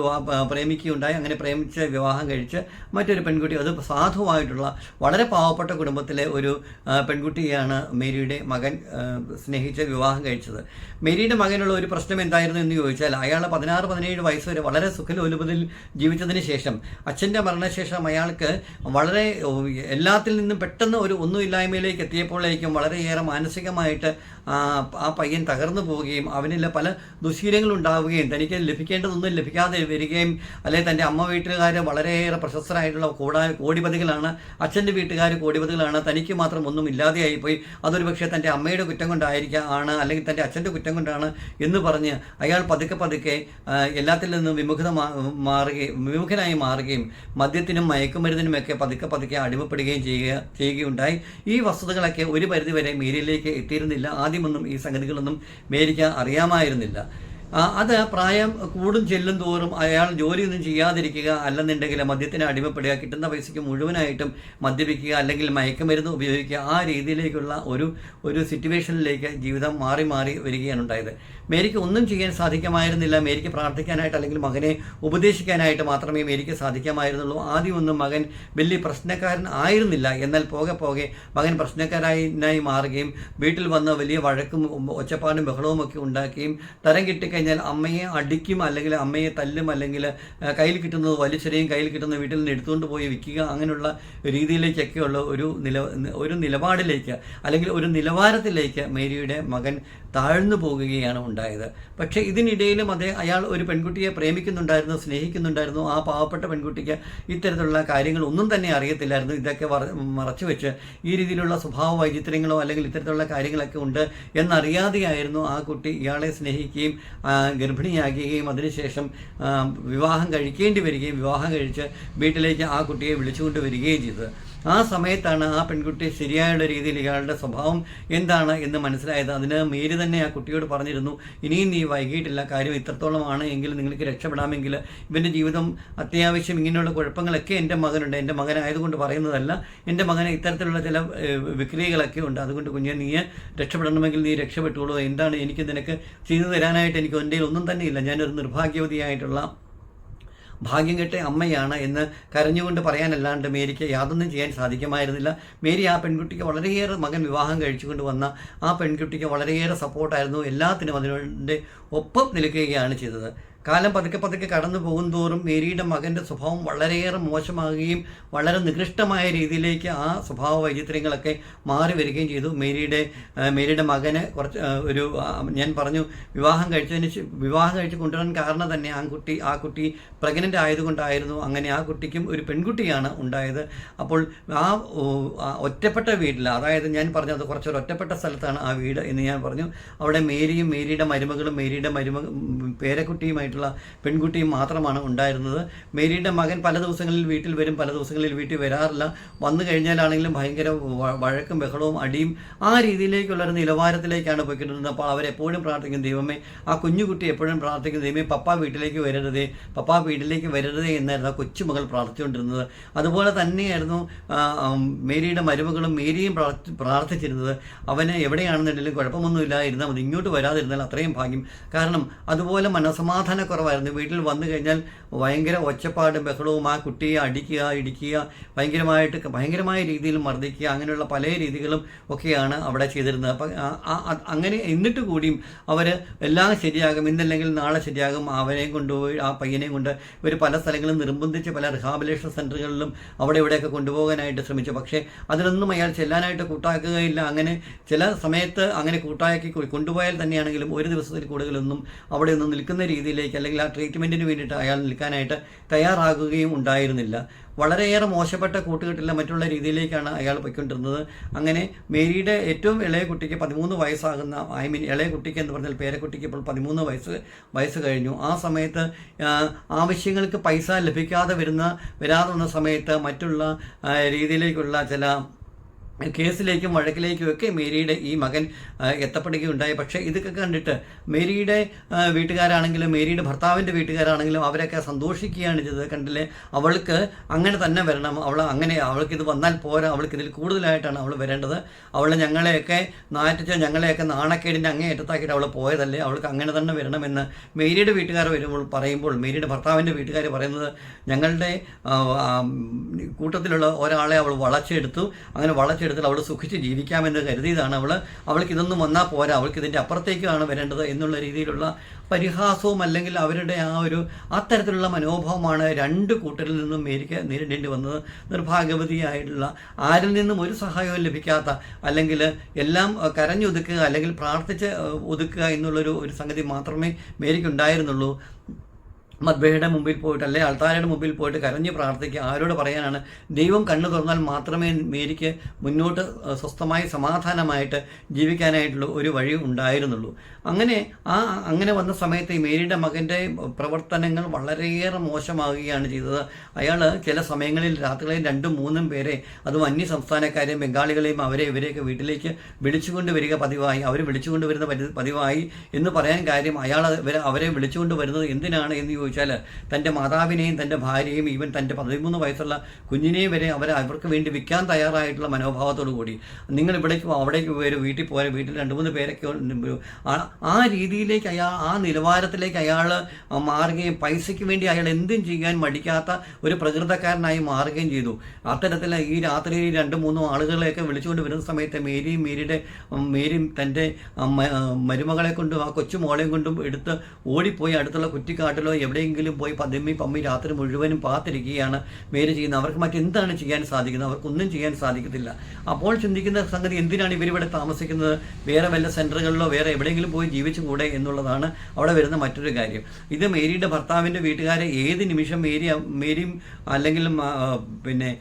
പ്രേമിക്കുകയുണ്ടായി. അങ്ങനെ പ്രേമിച്ച് വിവാഹം കഴിച്ച് മറ്റൊരു പെൺകുട്ടി അത് സാധുവായിട്ടുള്ള വളരെ പാവപ്പെട്ട കുടുംബത്തിലെ ഒരു പെൺകുട്ടിയാണ് മേരിയുടെ മകൻ സ്നേഹിച്ച് വിവാഹം കഴിച്ചത്. മേരിയുടെ മകനുള്ള ഒരു പ്രശ്നം എന്തായിരുന്നു എന്ന് ചോദിച്ചാൽ അയാൾ പതിനാറ് പതിനേഴ് വയസ്സ് വരെ വളരെ സുഖലോലുപതിൽ ജീവിച്ചതിന് ശേഷം അച്ഛന്റെ മരണശേഷം അയാൾക്ക് വളരെ എല്ലാത്തിൽ നിന്നും പെട്ടെന്ന് ഒരു ഒന്നുമില്ലായ്മയിലേക്ക് എത്തിയപ്പോഴേക്കും വളരെയേറെ മാനസികമായിട്ട് ആ പയ്യൻ തകർന്നു പോവുകയും അവനിൽ പല ദുശീലങ്ങളും ഉണ്ടാവുകയും തനിക്ക് ലഭിക്കേണ്ടതൊന്നും ലഭിക്കാതെ വരികയും അല്ലെങ്കിൽ തന്റെ അമ്മ വീട്ടുകാർ വളരെയേറെ പ്രശസ്തരായിട്ടുള്ള കൂടാ കോടിപതികളാണ് അച്ഛന്റെ വീട്ടുകാർ കോടിപതികളാണ് തനിക്ക് മാത്രം ഒന്നും ഇല്ലാതെയായിപ്പോയി. അതൊരു പക്ഷേ തന്റെ അമ്മയുടെ കുറ്റം കൊണ്ടായിരിക്കാം ആണ് അല്ലെങ്കിൽ തന്റെ അച്ഛന്റെ കുറ്റം കൊണ്ടാണ് എന്ന് പറഞ്ഞ് അയാൾ പതുക്കെ പതുക്കെ എല്ലാത്തിൽ നിന്നും വിമുഖത മാറുകയും വിമുഖനായി മാറുകയും മദ്യത്തിനും മയക്കുമരുന്നിനുമൊക്കെ പതുക്കെ പതുക്കെ അടിമപ്പെടുകയും ചെയ്യുക ചെയ്യുകയുണ്ടായി. ഈ വസ്തുതകളൊക്കെ ഒരു പരിധിവരെ മേരിയിലേക്ക് എത്തിയിരുന്നില്ല. ആദ്യമൊന്നും ഈ സംഗതികളൊന്നും മേരിക്ക് അറിയാമായിരുന്നില്ല ആ, അത് പ്രായം കൂടും ചെല്ലും തോറും അയാൾ ജോലിയൊന്നും ചെയ്യാതിരിക്കുക അല്ലെന്നുണ്ടെങ്കിൽ മദ്യത്തിന് അടിമപ്പെടുക കിട്ടുന്ന പൈസയ്ക്ക് മുഴുവനായിട്ടും മദ്യപിക്കുക അല്ലെങ്കിൽ മയക്കുമരുന്ന് ഉപയോഗിക്കുക ആ രീതിയിലേക്കുള്ള ഒരു ഒരു സിറ്റുവേഷനിലേക്ക് ജീവിതം മാറി മാറി വരികയാണ് ഉണ്ടായത്. മേരിക്ക് ഒന്നും ചെയ്യാൻ സാധിക്കുമായിരുന്നില്ല. മേരിക്ക് പ്രാർത്ഥിക്കാനായിട്ട് അല്ലെങ്കിൽ മകനെ ഉപദേശിക്കാനായിട്ട് മാത്രമേ മേരിക്ക് സാധിക്കാമായിരുന്നുള്ളൂ. ആദ്യമൊന്നും മകൻ വലിയ പ്രശ്നക്കാരൻ ആയിരുന്നില്ല. എന്നാൽ പോകെ പോകെ മകൻ പ്രശ്നക്കാരായി മാറുകയും വീട്ടിൽ വന്ന് വലിയ വഴക്കും ഒച്ചപ്പാടും ബഹളവും ഒക്കെ ഉണ്ടാക്കുകയും തരം കിട്ടിക്കഴിഞ്ഞാൽ കഴിഞ്ഞാൽ അമ്മയെ അടിക്കും അല്ലെങ്കിൽ അമ്മയെ തല്ലും അല്ലെങ്കിൽ കയ്യിൽ കിട്ടുന്നത് വലിച്ചെറിയും കയ്യിൽ കിട്ടുന്ന വീട്ടിൽ നിന്ന് എടുത്തുകൊണ്ട് പോയി വിൽക്കുക അങ്ങനെയുള്ള രീതിയിലേക്കൊക്കെയുള്ള ഒരു നില ഒരു നിലപാടിലേക്ക് അല്ലെങ്കിൽ ഒരു നിലവാരത്തിലേക്ക് മേരിയുടെ മകൻ താഴ്ന്നു പോകുകയാണ് ഉണ്ടായത് പക്ഷേ ഇതിനിടയിലും അതേ അയാൾ ഒരു പെൺകുട്ടിയെ പ്രേമിക്കുന്നുണ്ടായിരുന്നു സ്നേഹിക്കുന്നുണ്ടായിരുന്നു. ആ പാവപ്പെട്ട പെൺകുട്ടിക്ക് ഇത്തരത്തിലുള്ള കാര്യങ്ങൾ ഒന്നും തന്നെ അറിയത്തില്ലായിരുന്നു. ഇതൊക്കെ മറച്ചു വെച്ച് ഈ രീതിയിലുള്ള സ്വഭാവ വൈചിത്രങ്ങളോ അല്ലെങ്കിൽ ഇത്തരത്തിലുള്ള കാര്യങ്ങളൊക്കെ ഉണ്ട് എന്നറിയാതെയായിരുന്നു ആ കുട്ടി ഇയാളെ സ്നേഹിക്കുകയും ഗർഭിണിയാകുകയും. അതിനുശേഷം വിവാഹം കഴിക്കേണ്ടി വരികയും വിവാഹം കഴിച്ച് വീട്ടിലേക്ക് ആ കുട്ടിയെ വിളിച്ചുകൊണ്ട് വരികയും ചെയ്തത്. ആ സമയത്താണ് ആ പെൺകുട്ടി ശരിയായുള്ള രീതിയിൽ ഇയാളുടെ സ്വഭാവം എന്താണ് എന്ന് മനസ്സിലായത്. അതിന് മേരി തന്നെ ആ കുട്ടിയോട് പറഞ്ഞിരുന്നു ഇനിയും നീ വൈകിട്ടില്ല കാര്യം ഇത്രത്തോളമാണ് എങ്കിൽ നിങ്ങൾക്ക് രക്ഷപ്പെടാമെങ്കിൽ ഇവന്റെ ജീവിതം അത്യാവശ്യം ഇങ്ങനെയുള്ള കുഴപ്പങ്ങളൊക്കെ എന്റെ മകനുണ്ട്. എന്റെ മകനായതുകൊണ്ട് പറയുന്നതല്ല. എന്റെ മകന് ഇത്തരത്തിലുള്ള ചില വിക്രിയകളൊക്കെ ഉണ്ട്. അതുകൊണ്ട് കുഞ്ഞെ നീ രക്ഷപ്പെടണമെങ്കിൽ നീ രക്ഷപ്പെട്ടുള്ളൂ എന്താണ് എനിക്ക് നിനക്ക് ചെയ്തു തരാനായിട്ട് എനിക്ക് എന്റെ ഒന്നും തന്നെ ഇല്ല. ഞാനൊരു നിർഭാഗ്യവതിയായിട്ടുള്ള ഭാഗ്യം കെട്ടെ അമ്മയാണ് എന്ന് കരഞ്ഞുകൊണ്ട് പറയാനല്ലാണ്ട് മേരിക്ക് യാതൊന്നും ചെയ്യാൻ സാധിക്കുമായിരുന്നില്ല. മേരി ആ പെൺകുട്ടിക്ക് വളരെയേറെ മകൻ വിവാഹം കഴിച്ചുകൊണ്ട് വന്ന ആ പെൺകുട്ടിക്ക് വളരെയേറെ സപ്പോർട്ടായിരുന്നു എല്ലാത്തിനും അതിനോടെ ഒപ്പം നിൽക്കുകയാണ് ചെയ്തത്. കാലം പതുക്കെ പതുക്കെ കടന്നു പോകുന്നതോറും മേരിയുടെ മകന്റെ സ്വഭാവം വളരെയേറെ മോശമാകുകയും വളരെ നികൃഷ്ടമായ രീതിയിലേക്ക് ആ സ്വഭാവ വൈചിത്ര്യങ്ങളൊക്കെ മാറി വരികയും ചെയ്തു. മേരിയുടെ മേരിയുടെ മകന് കുറച്ച് ഒരു ഞാൻ പറഞ്ഞു വിവാഹം കഴിച്ചതിന് വിവാഹം കഴിച്ച് കൊണ്ടുവരാൻ കാരണം തന്നെ ആ കുട്ടി ആ കുട്ടി പ്രഗ്നന്റ് ആയതുകൊണ്ടായിരുന്നു. അങ്ങനെ ആ കുട്ടിക്കും ഒരു പെൺകുട്ടിയാണ് ഉണ്ടായത്. അപ്പോൾ ആ ഒറ്റപ്പെട്ട വീട്ടിൽ അതായത് ഞാൻ പറഞ്ഞത് കുറച്ചൊരു ഒറ്റപ്പെട്ട സ്ഥലത്താണ് ആ വീട് എന്ന് ഞാൻ പറഞ്ഞു. അവിടെ മേരിയും മേരിയുടെ മരുമകളും മേരിയുടെ മരുമ ഉം, പേരക്കുട്ടിയുമായിട്ടുള്ള പെൺകുട്ടിയും മാത്രമാണ് ഉണ്ടായിരുന്നത്. മേരിയുടെ മകൻ പല ദിവസങ്ങളിൽ വീട്ടിൽ വരും പല ദിവസങ്ങളിൽ വീട്ടിൽ വരാറില്ല. വന്നു കഴിഞ്ഞാലാണെങ്കിലും ഭയങ്കര വഴക്കും ബഹളവും അടിയും ആ രീതിയിലേക്കുള്ള ഒരു നിലവാരത്തിലേക്കാണ് പോയിക്കൊണ്ടിരുന്നത്. അപ്പോൾ അവരെപ്പോഴും പ്രാർത്ഥിക്കും ദൈവമേ ആ കുഞ്ഞുകുട്ടി എപ്പോഴും പ്രാർത്ഥിക്കും ദൈവമേ പപ്പ വീട്ടിലേക്ക് വരരുതേ പപ്പ വീട്ടിലേക്ക് വരരുതേ എന്നായിരുന്നു ആ കൊച്ചുമകൾ പ്രാർത്ഥിച്ചുകൊണ്ടിരുന്നത്. അതുപോലെ തന്നെയായിരുന്നു മേരിയുടെ മരുമകളും മേരിയും പ്രാർത്ഥിച്ചിരുന്നത്. അവനെ എവിടെയാണെന്നുണ്ടെങ്കിലും കുഴപ്പമൊന്നുമില്ല ഇരുന്നാൽ മതി ഇങ്ങോട്ട് വരാതിരുന്നാൽ അത്രയും ഭാഗ്യം. കാരണം അതുപോലെ മനസമാധാനക്കുറവായിരുന്നു വീട്ടിൽ വന്നു കഴിഞ്ഞാൽ ഭയങ്കര ഒച്ചപ്പാടും ബഹളവും ആ കുട്ടിയെ അടിക്കുക ഇടിക്കുക ഭയങ്കരമായിട്ട് ഭയങ്കരമായ രീതിയിൽ മർദ്ദിക്കുക അങ്ങനെയുള്ള പല രീതികളും ഒക്കെയാണ് അവിടെ ചെയ്തിരുന്നത്. അപ്പം അങ്ങനെ എന്നിട്ട് കൂടിയും അവർ എല്ലാം ശരിയാകും ഇന്നല്ലെങ്കിൽ നാളെ ശരിയാകും. അവനെയും കൊണ്ടുപോയി ആ പയ്യനെയും കൊണ്ട് ഇവർ പല സ്ഥലങ്ങളും നിർബന്ധിച്ച് പല റിഹാബിലേഷൻ സെന്ററുകളിലും അവിടെ ഇവിടെയൊക്കെ കൊണ്ടുപോകാനായിട്ട് ശ്രമിച്ചു. പക്ഷേ അതിനൊന്നും അയാൾ ചെല്ലാനായിട്ട് കൂട്ടാക്കുകയില്ല. അങ്ങനെ ചില സമയത്ത് അങ്ങനെ കൂട്ടാക്കി കൊണ്ടുപോയാൽ തന്നെയാണെങ്കിലും ഒരു ദിവസത്തിൽ കൂടുതലൊന്നും അവിടെ ഒന്നും നിൽക്കുന്ന രീതിയിലേക്ക് അല്ലെങ്കിൽ ആ ട്രീറ്റ്മെന്റിന് വേണ്ടിയിട്ട് അയാൾ നിൽക്കാനായിട്ട് തയ്യാറാകുകയും ഉണ്ടായിരുന്നില്ല. വളരെയേറെ മോശപ്പെട്ട കൂട്ടുകെട്ടില്ല മറ്റുള്ള രീതിയിലേക്കാണ് അയാൾ പോയിക്കൊണ്ടിരുന്നത്. അങ്ങനെ മേരിയുടെ ഏറ്റവും ഇളയ കുട്ടിക്ക് പതിമൂന്ന് വയസ്സാകുന്ന ഐ മീൻ ഇളയ കുട്ടിക്ക് എന്ന് പറഞ്ഞാൽ പേരക്കുട്ടിക്ക് ഇപ്പോൾ പതിമൂന്ന് വയസ്സ് വയസ്സ് കഴിഞ്ഞു. ആ സമയത്ത് ആവശ്യങ്ങൾക്ക് പൈസ ലഭിക്കാതെ വരുന്ന വരാതെ വന്ന സമയത്ത് മറ്റുള്ള രീതിയിലേക്കുള്ള ചില കേസിലേക്കും വഴക്കിലേക്കും ഒക്കെ മേരിയുടെ ഈ മകൻ എത്തപ്പെടുകയുണ്ടായി. പക്ഷേ ഇതൊക്കെ കണ്ടിട്ട് മേരിയുടെ വീട്ടുകാരാണെങ്കിലും മേരിയുടെ ഭർത്താവിന്റെ വീട്ടുകാരാണെങ്കിലും അവരൊക്കെ സന്തോഷിക്കുകയാണ് ചെയ്തത്. കണ്ടില്ലേ? അവൾക്ക് അങ്ങനെ തന്നെ വരണം. അവൾ അങ്ങനെ അവൾക്ക് ഇത് വന്നാൽ പോരാ. അവൾക്ക് ഇതിൽ കൂടുതലായിട്ടാണ് അവൾ വരേണ്ടത്. അവൾ ഞങ്ങളെയൊക്കെ നാറ്റിച്ച് ഞങ്ങളെയൊക്കെ നാണക്കേടിന്റെ അങ്ങേയറ്റത്താക്കിയിട്ട് അവൾ പോയതല്ലേ? അവൾക്ക് അങ്ങനെ തന്നെ വരണമെന്ന് മേരിയുടെ വീട്ടുകാർ വരുമ്പോൾ പറയുമ്പോൾ മേരിയുടെ ഭർത്താവിന്റെ വീട്ടുകാർ പറയുന്നത് ഞങ്ങളുടെ കൂട്ടത്തിലുള്ള ഒരാളെ അവൾ വളച്ചെടുത്തു. അങ്ങനെ വളച്ചെടുത്തിട്ട് അവൾ സുഖിച്ച് ജീവിക്കാമെന്ന് കരുതിയതാണ് അവൾ അവൾക്ക് ഇതൊന്നും വന്നാൽ പോരാ. അവൾക്ക് ഇതിന്റെ അപ്പുറത്തേക്കാണ് വരേണ്ടത് എന്നുള്ള രീതിയിലുള്ള പരിഹാസവും അല്ലെങ്കിൽ അവരുടെ ആ ഒരു അത്തരത്തിലുള്ള മനോഭാവമാണ് രണ്ട് കൂട്ടരിൽ നിന്നും മേരിക്ക് നേരിടേണ്ടി വന്നത്. നിർഭാഗ്യവതിയായിട്ടുള്ള ആരിൽ നിന്നും ഒരു സഹായവും ലഭിക്കാത്ത അല്ലെങ്കിൽ എല്ലാം കരഞ്ഞൊതുക്കുക അല്ലെങ്കിൽ പ്രാർത്ഥിച്ച് ഒതുക്കുക എന്നുള്ളൊരു ഒരു സംഗതി മാത്രമേ മേരിക്ക് ഉണ്ടായിരുന്നുള്ളൂ മദ്ബഹയുടെ മുമ്പിൽ പോയിട്ട് അല്ലെ അൾത്താരയുടെ മുമ്പിൽ പോയിട്ട് കരഞ്ഞ് പ്രാർത്ഥിക്കുക. ആരോട് പറയാനാണ്? ദൈവം കണ്ണു തുറന്നാൽ മാത്രമേ മേരിക്ക് മുന്നോട്ട് സ്വസ്ഥമായി സമാധാനമായിട്ട് ജീവിക്കാനായിട്ടുള്ള ഒരു വഴി ഉണ്ടായിരുന്നുള്ളൂ. അങ്ങനെ ആ അങ്ങനെ വന്ന സമയത്ത് ഈ മേരിയുടെ മകന്റെ പ്രവർത്തനങ്ങൾ വളരെയേറെ മോശമാകുകയാണ് ചെയ്തത്. അയാൾ ചില സമയങ്ങളിൽ രാത്രികളിൽ രണ്ടും മൂന്നും പേരെ അതും അന്യ സംസ്ഥാനക്കാരെയും ബംഗാളികളെയും അവരെ ഇവരെയൊക്കെ വീട്ടിലേക്ക് വിളിച്ചുകൊണ്ട് വരിക പതിവായി. അവർ വിളിച്ചുകൊണ്ട് വരുന്ന പതിവായി എന്ന് പറയാൻ കാര്യം അയാൾ അവരെ വിളിച്ചുകൊണ്ട് വരുന്നത് എന്തിനാണ് എന്ന് ചോദിച്ചാൽ തന്റെ മാതാവിനെയും തന്റെ ഭാര്യയും ഈവൻ തന്റെ പതിമൂന്ന് വയസ്സുള്ള കുഞ്ഞിനെയും വരെ അവർ അവർക്ക് വേണ്ടി വിൽക്കാൻ തയ്യാറായിട്ടുള്ള മനോഭാവത്തോടു കൂടി. നിങ്ങൾ ഇവിടേക്ക് അവിടേക്ക് വരും വീട്ടിൽ പോയാൽ വീട്ടിൽ രണ്ട് മൂന്ന് പേരൊക്കെ ആ- രീതിയിലേക്ക് അയാൾ ആ നിലവാരത്തിലേക്ക് അയാൾ മാറുകയും പൈസയ്ക്ക് വേണ്ടി അയാൾ എന്തും ചെയ്യാൻ മടിക്കാത്ത ഒരു പ്രകൃതക്കാരനായി മാറുകയും ചെയ്തു. അത്തരത്തിൽ ഈ രാത്രി രണ്ട് മൂന്നോ ആളുകളെയൊക്കെ വിളിച്ചുകൊണ്ട് വരുന്ന സമയത്ത് മേരിയും മേരിയുടെ മേരി തന്റെ മരുമകളെ കൊണ്ടും ആ കൊച്ചു മോളെയും കൊണ്ടും എടുത്ത് ഓടിപ്പോയി അടുത്തുള്ള കുറ്റിക്കാട്ടിലോ എവിടെയെങ്കിലും പോയി പതിമ്മി പമ്മി രാത്രി മുഴുവനും പാത്തിരിക്കുകയാണ് മേരി ചെയ്യുന്നത്. അവർക്ക് മറ്റെന്താണ് ചെയ്യാൻ സാധിക്കുന്നത്? അവർക്കൊന്നും ചെയ്യാൻ സാധിക്കത്തില്ല. അപ്പോൾ ചിന്തിക്കുന്ന സംഗതി എന്തിനാണ് ഇവരിവിടെ താമസിക്കുന്നത്? വേറെ വല്ല സെന്ററുകളിലോ വേറെ എവിടെയെങ്കിലും പോയി ജീവിച്ചു കൂടെ എന്നുള്ളതാണ് അവിടെ വരുന്ന മറ്റൊരു കാര്യം. ഇത് മേരിയുടെ ഭർത്താവിന്റെ വീട്ടുകാരെ ഏത് നിമിഷം മേരി മേരിയും അല്ലെങ്കിൽ പിന്നെ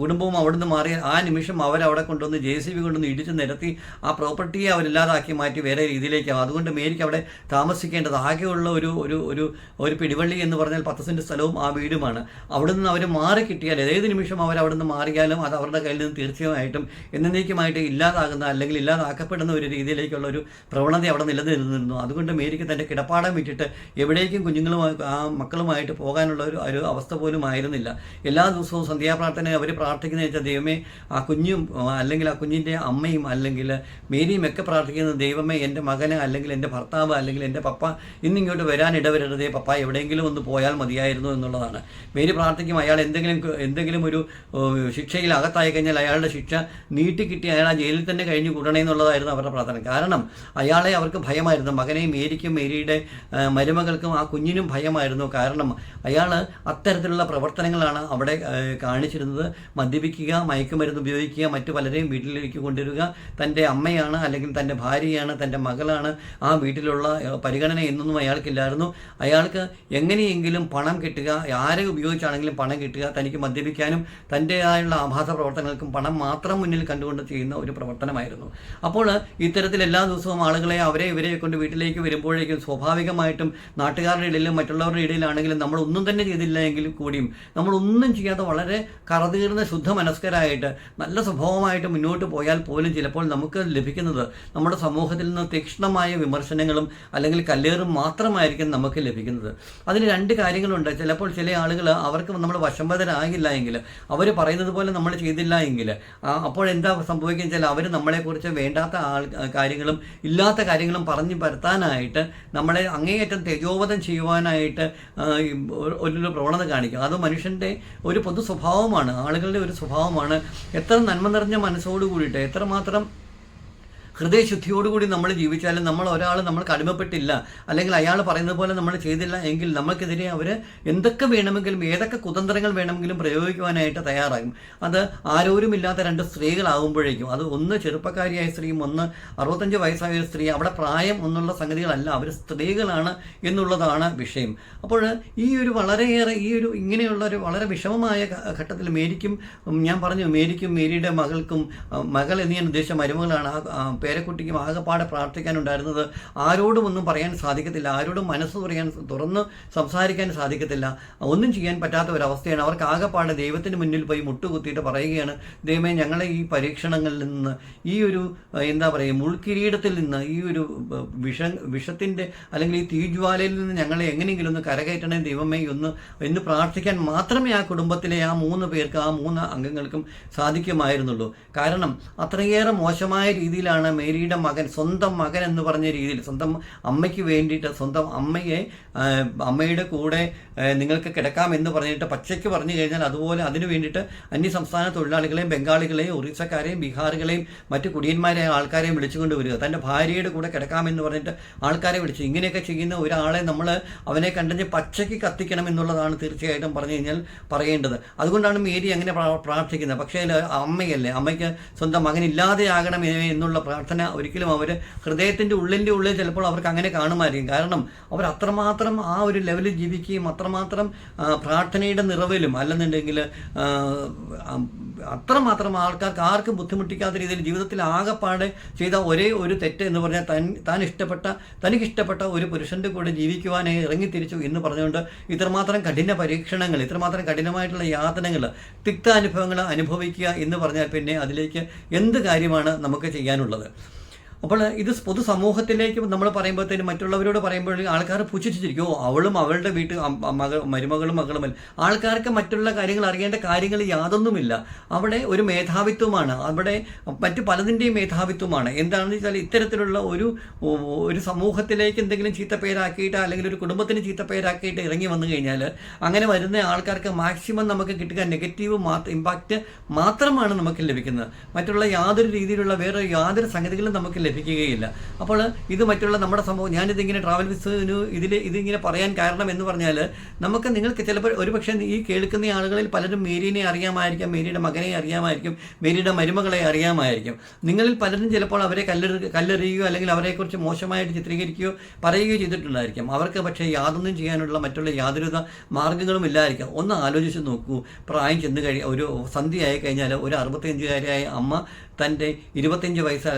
കുടുംബവും അവിടെ അവിടുന്ന് മാറി ആ നിമിഷം അവരവിടെ കൊണ്ടുവന്ന് ജെ സി ബി കൊണ്ടുവന്ന് ഇടിച്ച് നിരത്തി ആ പ്രോപ്പർട്ടിയെ അവരില്ലാതാക്കി മാറ്റി വേറെ രീതിയിലേക്കാവും അതുകൊണ്ട് മേരിക്ക് അവിടെ താമസിക്കേണ്ടത് ആകെയുള്ള ഒരു ഒരു ഒരു ഒരു പിടിവള്ളി എന്ന് പറഞ്ഞാൽ പത്ത് സെന്റ് സ്ഥലവും ആ വീടുമാണ്. അവിടെ നിന്ന് അവർ മാറി കിട്ടിയാൽ ഏത് നിമിഷം അവർ അവിടെ നിന്ന് മാറിയാലും അത് അവരുടെ കയ്യിൽ നിന്ന് തീർച്ചയായിട്ടും എന്നേക്കുമായിട്ട് ഇല്ലാതാകുന്ന അല്ലെങ്കിൽ ഇല്ലാതാക്കപ്പെടുന്ന ഒരു രീതിയിലേക്കുള്ള ഒരു പ്രവണത അവിടെ നിലനിന്നിരുന്നു. അതുകൊണ്ട് മേരിക്ക് തന്റെ കിടപ്പാടം വിട്ടിട്ട് എവിടേക്കും കുഞ്ഞുങ്ങളുമായി ആ മക്കളുമായിട്ട് പോകാനുള്ള ഒരു ഒരു അവസ്ഥ പോലും ആയിരുന്നില്ല. എല്ലാ ദിവസവും സന്ധ്യാപ്രാർത്ഥന അവർ പ്രാർത്ഥിക്കുന്ന വെച്ചാൽ ദൈവമേ ആ കുഞ്ഞും അല്ലെങ്കിൽ ആ കുഞ്ഞിന്റെ അമ്മയും അല്ലെങ്കിൽ മേരിയും ഒക്കെ പ്രാർത്ഥിക്കുന്നത് ദൈവമേ എന്റെ മകന് അല്ലെങ്കിൽ എന്റെ ഭർത്താവ് അല്ലെങ്കിൽ എന്റെ പപ്പ ഇന്നിങ്ങോട്ട് വരാൻ ഇടവരരുതേ. പപ്പ എവിടെയെങ്കിലും ഒന്ന് പോയാൽ മതിയായിരുന്നു എന്നുള്ളതാണ്. മേരി പ്രാർത്ഥിക്കും അയാൾ എന്തെങ്കിലും എന്തെങ്കിലും ഒരു ശിക്ഷയിൽ അകത്തായി കഴിഞ്ഞാൽ അയാളുടെ ശിക്ഷ നീട്ടിക്കിട്ടി അയാൾ ആ ജയിലിൽ തന്നെ കഴിഞ്ഞു കൂടണേ എന്നുള്ളതായിരുന്നു അവരുടെ പ്രാർത്ഥന. കാരണം അയാളെ അവർക്ക് ഭയമായിരുന്നു. മകനെയും മേരിക്കും മേരിയുടെ മരുമകൾക്കും ആ കുഞ്ഞിനും ഭയമായിരുന്നു. കാരണം അയാൾ അത്തരത്തിലുള്ള പ്രവർത്തനങ്ങളാണ് അവിടെ കാണിച്ചിരുന്നത്. മദ്യപിക്കുക മയക്കുമരുന്ന് ഉപയോഗിക്കുക മറ്റു പലരെയും വീട്ടിലേക്ക് കൊണ്ടുവരിക. തന്റെ അമ്മയാണ് അല്ലെങ്കിൽ തന്റെ ഭാര്യയാണ് തന്റെ മകളാണ് ആ വീട്ടിലുള്ള പരിഗണന എന്നൊന്നും അയാൾക്കില്ലായിരുന്നു. അയാൾക്ക് എങ്ങനെയെങ്കിലും പണം കിട്ടുക ആരെ ഉപയോഗിച്ചാണെങ്കിലും പണം കിട്ടുക തനിക്ക് മദ്യപിക്കാനും തന്റെതായുള്ള ആഭാസ പ്രവർത്തനങ്ങൾക്കും പണം മാത്രം മുന്നിൽ കണ്ടുകൊണ്ട് ചെയ്യുന്ന ഒരു പ്രവർത്തനമായിരുന്നു. അപ്പോൾ ഇത്തരത്തിൽ എല്ലാ ദിവസവും ആളുകളെ അവരെ ഇവരെ കൊണ്ട് വീട്ടിലേക്ക് വരുമ്പോഴേക്കും സ്വാഭാവികമായിട്ടും നാട്ടുകാരുടെ ഇടയിലും മറ്റുള്ളവരുടെ ഇടയിലാണെങ്കിലും നമ്മൾ ഒന്നും തന്നെ ചെയ്തില്ല എങ്കിലും കൂടിയും നമ്മൾ ഒന്നും ചെയ്യാതെ വളരെ കറതീർന്ന ശുദ്ധ മനസ്കരായിട്ട് നല്ല സ്വഭാവമായിട്ട് മുന്നോട്ട് പോയാൽ പോലും ചിലപ്പോൾ നമുക്ക് ലഭിക്കുന്നത് നമ്മുടെ സമൂഹത്തിൽ നിന്ന് തീക്ഷ്ണമായ വിമർശനങ്ങളും അല്ലെങ്കിൽ കല്ലേറും മാത്രമായിരിക്കും നമുക്ക് ലഭിക്കുന്നത്. അതിന് രണ്ട് കാര്യങ്ങളുണ്ട്. ചിലപ്പോൾ ചില ആളുകൾ അവർക്ക് നമ്മൾ വശംവദരാകില്ല എങ്കിൽ അവർ പറയുന്നത് പോലെ നമ്മൾ ചെയ്തില്ല എങ്കിൽ അപ്പോൾ എന്താ സംഭവിക്കുക വെച്ചാൽ അവർ നമ്മളെക്കുറിച്ച് വേണ്ടാത്ത ആൾ കാര്യങ്ങളും ഇല്ലാത്ത കാര്യങ്ങളും പറഞ്ഞു പരത്താനായിട്ട് നമ്മളെ അങ്ങേയറ്റം തേജോവധം ചെയ്യുവാനായിട്ട് ഒരു പ്രവണത കാണിക്കും. അത് മനുഷ്യന്റെ ഒരു പൊതു സ്വഭാവമാണ്. ആളുകളുടെ ഒരു സ്വഭാവമാണ്. എത്ര നന്മ നിറഞ്ഞ മനസ്സോട് കൂടിയിട്ട് എത്രമാത്രം ഹൃദയശുദ്ധിയോടുകൂടി നമ്മൾ ജീവിച്ചാലും നമ്മൾ ഒരാൾ നമ്മൾ കടുമപ്പെട്ടില്ല. അല്ലെങ്കിൽ അയാൾ പറയുന്നത് പോലെ നമ്മൾ ചെയ്തില്ല എങ്കിൽ നമുക്കെതിരെ അവർ എന്തൊക്കെ വേണമെങ്കിലും ഏതൊക്കെ കുതന്ത്രങ്ങൾ വേണമെങ്കിലും പ്രയോഗിക്കുവാനായിട്ട് തയ്യാറാകും. അത് ആരോരുമില്ലാത്ത രണ്ട് സ്ത്രീകളാകുമ്പോഴേക്കും അത് ഒന്ന് ചെറുപ്പക്കാരിയായ സ്ത്രീയും ഒന്ന് അറുപത്തഞ്ച് വയസ്സായ ഒരു സ്ത്രീ അവിടെ പ്രായം എന്നുള്ള സംഗതികളല്ല. അവർ സ്ത്രീകളാണ് എന്നുള്ളതാണ് വിഷയം. അപ്പോൾ ഈ ഒരു വളരെയേറെ ഈ ഒരു ഇങ്ങനെയുള്ള ഒരു വളരെ വിഷമമായ ഘട്ടത്തിൽ മേരിക്കും ഞാൻ പറഞ്ഞു മേരിക്കും മേരിയുടെ മകൾക്കും മകൾ എന്ന് ഞാൻ ഉദ്ദേശിച്ച മരുമകളാണ് ആ പേരക്കുട്ടിക്കും ആകെപ്പാടെ പ്രാർത്ഥിക്കാനുണ്ടായിരുന്നത് ആരോടും ഒന്നും പറയാൻ സാധിക്കത്തില്ല ആരോടും മനസ്സ് പറയാൻ തുറന്ന് സംസാരിക്കാൻ സാധിക്കത്തില്ല ഒന്നും ചെയ്യാൻ പറ്റാത്ത ഒരവസ്ഥയാണ്. അവർക്ക് ആകെപ്പാടെ ദൈവത്തിന് മുന്നിൽ പോയി മുട്ടുകുത്തിയിട്ട് പറയുകയാണ് ദൈവമേ ഞങ്ങളെ ഈ പരീക്ഷണങ്ങളിൽ നിന്ന് ഈ ഒരു എന്താ പറയുക മുൾക്കിരീടത്തിൽ നിന്ന് ഈ ഒരു വിഷ വിഷത്തിന്റെ അല്ലെങ്കിൽ ഈ തീജ്വാലയിൽ നിന്ന് ഞങ്ങളെ എങ്ങനെയെങ്കിലും ഒന്ന് കരകയറ്റണേ ദൈവമേ ഒന്ന് എന്ന് പ്രാർത്ഥിക്കാൻ മാത്രമേ ആ കുടുംബത്തിലെ ആ മൂന്ന് പേർക്ക് ആ മൂന്ന് അംഗങ്ങൾക്കും സാധിക്കുമായിരുന്നുള്ളൂ. കാരണം അത്രയേറെ മോശമായ രീതിയിലാണ് മേരിയുടെ മകൻ സ്വന്തം മകൻ എന്ന് പറഞ്ഞ രീതിയിൽ സ്വന്തം അമ്മയ്ക്ക് വേണ്ടിയിട്ട് സ്വന്തം അമ്മയെ അമ്മയുടെ കൂടെ നിങ്ങൾക്ക് കിടക്കാം എന്ന് പറഞ്ഞിട്ട് പച്ചയ്ക്ക് പറഞ്ഞു കഴിഞ്ഞാൽ അതുപോലെ അതിനു വേണ്ടിയിട്ട് അന്യ സംസ്ഥാന തൊഴിലാളികളെയും ബംഗാളികളെയും ഒറീസക്കാരെയും ബീഹാറുകളെയും മറ്റു കുടിയന്മാരെ ആൾക്കാരെയും വിളിച്ചുകൊണ്ട് വരിക. തന്റെ ഭാര്യയുടെ കൂടെ കിടക്കാമെന്ന് പറഞ്ഞിട്ട് ആൾക്കാരെ വിളിച്ച്. ഇങ്ങനെയൊക്കെ ചെയ്യുന്ന ഒരാളെ നമ്മൾ അവനെ കണ്ടെഞ്ഞ് പച്ചയ്ക്ക് കത്തിക്കണം എന്നുള്ളതാണ് തീർച്ചയായിട്ടും പറഞ്ഞു കഴിഞ്ഞാൽ പറയേണ്ടത്. അതുകൊണ്ടാണ് മേരി അങ്ങനെ പ്രാ- പ്രാർത്ഥിക്കുന്നത്. പക്ഷേ അമ്മയല്ലേ? അമ്മയ്ക്ക് സ്വന്തം മകൻ ഇല്ലാതെയാകണം എന്നുള്ള പ്രാർത്ഥന ഒരിക്കലും അവർ ഹൃദയത്തിന്റെ ഉള്ളിന്റെ ഉള്ളിൽ ചിലപ്പോൾ അവർക്ക് അങ്ങനെ കാണുമായിരിക്കും. കാരണം അവർ അത്രമാത്രം ആ ഒരു ലെവലിൽ ജീവിക്കുകയും അത്രമാത്രം പ്രാർത്ഥനയുടെ നിറവിലും അല്ലെന്നുണ്ടെങ്കിൽ അത്രമാത്രം ആൾക്കാർക്ക് ആർക്കും ബുദ്ധിമുട്ടിക്കാത്ത രീതിയിൽ ജീവിതത്തിൽ ആകെപ്പാടെ ചെയ്ത ഒരേ ഒരു തെറ്റ് എന്ന് പറഞ്ഞാൽ തൻ താൻ ഇഷ്ടപ്പെട്ട തനിക്കിഷ്ടപ്പെട്ട ഒരു പുരുഷന്റെ കൂടെ ജീവിക്കുവാനായി ഇറങ്ങിത്തിരിച്ചു എന്ന് പറഞ്ഞുകൊണ്ട് ഇത്രമാത്രം കഠിന പരീക്ഷണങ്ങൾ ഇത്രമാത്രം കഠിനമായിട്ടുള്ള യാതനകൾ തിക്താനുഭവങ്ങൾ അനുഭവിക്കുക എന്ന് പറഞ്ഞാൽ പിന്നെ അതിലേക്ക് എന്ത് കാര്യമാണ് നമുക്ക് ചെയ്യാനുള്ളത്? അപ്പോൾ ഇത് പൊതുസമൂഹത്തിലേക്ക് നമ്മൾ പറയുമ്പോഴത്തേനും മറ്റുള്ളവരോട് പറയുമ്പോഴും ആൾക്കാർ പുച്ഛിച്ചിരിക്കും. ഓ അവളും അവളുടെ വീട്ടിൽ മകൾ മരുമകളും മകളും ആൾക്കാർക്ക് മറ്റുള്ള കാര്യങ്ങൾ അറിയേണ്ട കാര്യങ്ങൾ യാതൊന്നുമില്ല. അവിടെ ഒരു മേധാവിത്വമാണ്. അവിടെ മറ്റു പലതിന്റെയും മേധാവിത്വമാണ്. എന്താണെന്ന് വെച്ചാൽ ഇത്തരത്തിലുള്ള ഒരു ഒരു സമൂഹത്തിലേക്ക് എന്തെങ്കിലും ചീത്തപ്പേരാക്കിയിട്ട് അല്ലെങ്കിൽ ഒരു കുടുംബത്തിന് ചീത്തപ്പേരാക്കിയിട്ട് ഇറങ്ങി വന്നു കഴിഞ്ഞാൽ അങ്ങനെ വരുന്ന ആൾക്കാർക്ക് മാക്സിമം നമുക്ക് കിട്ടുക നെഗറ്റീവ് മാത്രം ഇമ്പാക്റ്റ് മാത്രമാണ് നമുക്ക് ലഭിക്കുന്നത്. മറ്റുള്ള യാതൊരു രീതിയിലുള്ള വേറെ യാതൊരു സംഗതികളും നമുക്ക് ലഭിക്കുകയില്ല. അപ്പോൾ ഇത് മറ്റുള്ള നമ്മുടെ സംഭവം ഞാനിതിങ്ങനെ ട്രാവൽ ബിസിനു ഇതിൽ ഇതിങ്ങനെ പറയാൻ കാരണം എന്ന് പറഞ്ഞാൽ നമുക്ക് നിങ്ങൾക്ക് ചിലപ്പോൾ ഒരുപക്ഷെ ഈ കേൾക്കുന്ന ആളുകളിൽ പലരും മേരീനെ അറിയാമായിരിക്കാം മേരിയുടെ മകനെ അറിയാമായിരിക്കും മേരിയുടെ മരുമകളെ അറിയാമായിരിക്കും. നിങ്ങളിൽ പലരും ചിലപ്പോൾ അവരെ കല്ലെറി കല്ലെറിയുകയോ അല്ലെങ്കിൽ അവരെക്കുറിച്ച് മോശമായിട്ട് ചിത്രീകരിക്കുകയോ പറയുകയോ ചെയ്തിട്ടുണ്ടായിരിക്കും. അവർക്ക് പക്ഷേ യാതൊന്നും ചെയ്യാനുള്ള മറ്റുള്ള യാതൊരുവിധ മാർഗങ്ങളും ഇല്ലായിരിക്കാം. ഒന്ന് ആലോചിച്ച് നോക്കൂ. പ്രായം ചെന്ന് കഴി ഒരു സന്ധ്യയായി കഴിഞ്ഞാൽ ഒരു അറുപത്തഞ്ചുകാരിയായ അമ്മ തന്റെ ഇരുപത്തഞ്ച് വയസ്സ്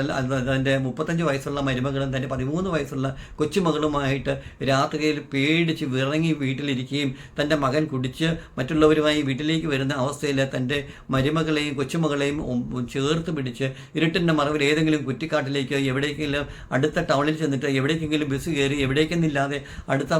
തന്റെ മുപ്പത്തഞ്ച് വയസ്സുള്ള മരുമകളും തന്റെ പതിമൂന്ന് വയസ്സുള്ള കൊച്ചുമകളുമായിട്ട് രാത്രിയിൽ പേടിച്ച് വിറങ്ങി വീട്ടിലിരിക്കുകയും തന്റെ മകൻ കുടിച്ച് മറ്റുള്ളവരുമായി വീട്ടിലേക്ക് വരുന്ന അവസ്ഥയിൽ തന്റെ മരുമകളെയും കൊച്ചുമകളെയും ചേർത്ത് പിടിച്ച് ഇരുട്ടിന്റെ മറവിൽ ഏതെങ്കിലും കുറ്റിക്കാട്ടിലേക്ക് എവിടേക്കെങ്കിലും അടുത്ത ടൗണിൽ ചെന്നിട്ട് എവിടേക്കെങ്കിലും ബസ് കയറി എവിടേക്കെന്നില്ലാതെ അടുത്ത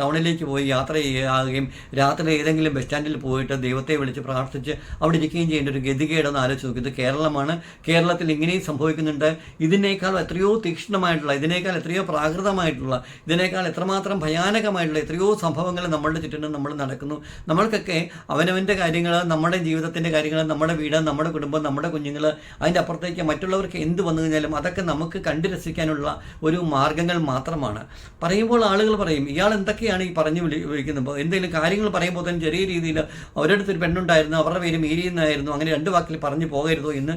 ടൗണിലേക്ക് പോയി യാത്ര ചെയ്യുകയും രാത്രി ഏതെങ്കിലും ബസ് സ്റ്റാൻഡിൽ പോയിട്ട് ദൈവത്തെ വിളിച്ച് പ്രാർത്ഥിച്ച് അവിടെ ഇരിക്കുകയും ചെയ്യേണ്ട ഒരു ഗതികേടെന്ന് ആലോചിച്ച് നോക്കി. ഇത് കേരളമാണ്. കേരളത്തിൽ ഇങ്ങനെയും സംഭവിക്കുന്നുണ്ട്. ഇതിനേക്കാൾ എത്രയോ തീക്ഷ്ണമായിട്ടുള്ള ഇതിനേക്കാൾ എത്രയോ പ്രാകൃതമായിട്ടുള്ള ഇതിനേക്കാൾ എത്രമാത്രം ഭയാനകമായിട്ടുള്ള എത്രയോ സംഭവങ്ങൾ നമ്മളുടെ ചുറ്റിനും നമ്മൾ നടക്കുന്നു. നമ്മൾക്കൊക്കെ അവനവന്റെ കാര്യങ്ങൾ നമ്മുടെ ജീവിതത്തിന്റെ കാര്യങ്ങൾ നമ്മുടെ വീട് നമ്മുടെ കുടുംബം നമ്മുടെ കുഞ്ഞുങ്ങൾ അതിന്റെ അപ്പുറത്തേക്ക് മറ്റുള്ളവർക്ക് എന്ത് വന്നു കഴിഞ്ഞാലും അതൊക്കെ നമുക്ക് കണ്ടു രസിക്കാനുള്ള ഒരു മാർഗങ്ങൾ മാത്രമാണ്. പറയുമ്പോൾ ആളുകൾ പറയും ഇയാൾ എന്തൊക്കെയാണ് ഈ പറഞ്ഞു വിളി വിളിക്കുന്നത്? എന്തെങ്കിലും കാര്യങ്ങൾ പറയുമ്പോൾ തന്നെ ചെറിയ രീതിയിൽ അവരുടെ അടുത്തൊരു പെണ്ണുണ്ടായിരുന്നു അവരുടെ പേര് മീരിയെന്നായിരുന്നു അങ്ങനെ രണ്ട് വാക്കിൽ പറഞ്ഞു പോകരുതോ എന്ന്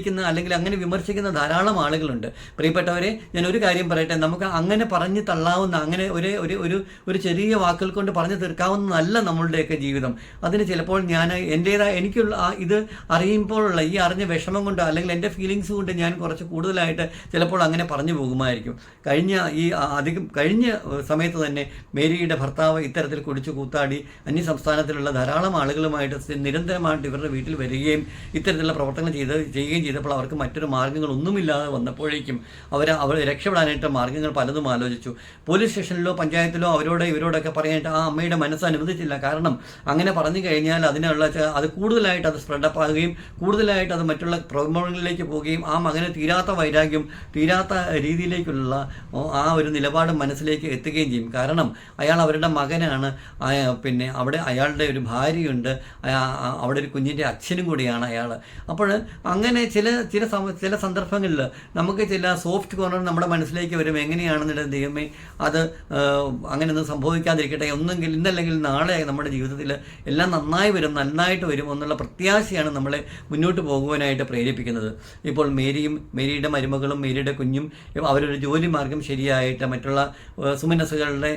ചിന്തിക്കുന്ന അല്ലെങ്കിൽ അങ്ങനെ വിമർശിക്കുന്ന ധാരാളം ആളുകളുണ്ട്. പ്രിയപ്പെട്ടവരെ ഞാൻ ഒരു കാര്യം പറയട്ടെ. നമുക്ക് അങ്ങനെ പറഞ്ഞു തള്ളാവുന്ന അങ്ങനെ ഒരു ഒരു ഒരു ഒരു ചെറിയ വാക്കുകൾ കൊണ്ട് പറഞ്ഞു തീർക്കാവുന്നതല്ല നമ്മളുടെയൊക്കെ ജീവിതം. അതിന് ചിലപ്പോൾ ഞാൻ എന്റേതായ എനിക്കുള്ള ഇത് അറിയുമ്പോഴുള്ള ഈ അറിഞ്ഞ വിഷമം കൊണ്ട് അല്ലെങ്കിൽ എന്റെ ഫീലിങ്സ് കൊണ്ട് ഞാൻ കുറച്ച് കൂടുതലായിട്ട് ചിലപ്പോൾ അങ്ങനെ പറഞ്ഞു പോകുമായിരിക്കും. കഴിഞ്ഞ ഈ അധികം കഴിഞ്ഞ സമയത്ത് തന്നെ മേരിയുടെ ഭർത്താവ് ഇത്തരത്തിൽ കുടിച്ചു കൂത്താടി അന്യ സംസ്ഥാനത്തിലുള്ള ധാരാളം ആളുകളുമായിട്ട് നിരന്തരമായിട്ട് ഇവരുടെ വീട്ടിൽ വരികയും ഇത്തരത്തിലുള്ള പ്രവർത്തനങ്ങൾ ചെയ്ത് ചെയ്യുകയും ചെയ്തപ്പോൾ അവർക്ക് മറ്റൊരു മാർഗങ്ങളൊന്നുമില്ലാതെ വന്നപ്പോഴേക്കും അവർ അവർ രക്ഷപ്പെടാനായിട്ട് മാർഗങ്ങൾ പലതും ആലോചിച്ചു. പോലീസ് സ്റ്റേഷനിലോ പഞ്ചായത്തിലോ അവരോട് ഇവരോടൊക്കെ പറയാനായിട്ട് ആ അമ്മയുടെ മനസ്സ് അനുവദിച്ചില്ല. കാരണം അങ്ങനെ പറഞ്ഞു കഴിഞ്ഞാൽ അതിനുള്ള അത് കൂടുതലായിട്ട് അത് സ്പ്രെഡപ്പ് ആകുകയും കൂടുതലായിട്ട് അത് മറ്റുള്ള പ്രമുഖങ്ങളിലേക്ക് പോവുകയും ആ മകന് തീരാത്ത വൈരാഗ്യം തീരാത്ത രീതിയിലേക്കുള്ള ആ ഒരു നിലപാട് മനസ്സിലേക്ക് എത്തുകയും ചെയ്യും. കാരണം അയാൾ അവരുടെ മകനാണ്. പിന്നെ അവിടെ അയാളുടെ ഒരു ഭാര്യയുണ്ട്. അവിടെ ഒരു കുഞ്ഞിന്റെ അച്ഛനും കൂടിയാണ് അയാൾ അപ്പോൾ അങ്ങനെ ചില ചില ചില സന്ദർഭങ്ങളിൽ നമുക്ക് ചില സോഫ്റ്റ് കോർണർ നമ്മുടെ മനസ്സിലേക്ക് വരും. എങ്ങനെയാണെന്നുള്ള ദൈവമേ അത് അങ്ങനെയൊന്നും സംഭവിക്കാതിരിക്കട്ടെ. ഒന്നെങ്കിൽ ഇന്നല്ലെങ്കിൽ നാളെ നമ്മുടെ ജീവിതത്തിൽ എല്ലാം നന്നായി വരും നന്നായിട്ട് വരും എന്നുള്ള പ്രത്യാശയാണ് നമ്മളെ മുന്നോട്ട് പോകുവാനായിട്ട് പ്രേരിപ്പിക്കുന്നത്. ഇപ്പോൾ മേരിയും മേരിയുടെ മരുമകളും മേരിയുടെ കുഞ്ഞും അവരൊരു ജോലി മാർഗം ശരിയായിട്ട് മറ്റുള്ള സുമനസുകളുടെ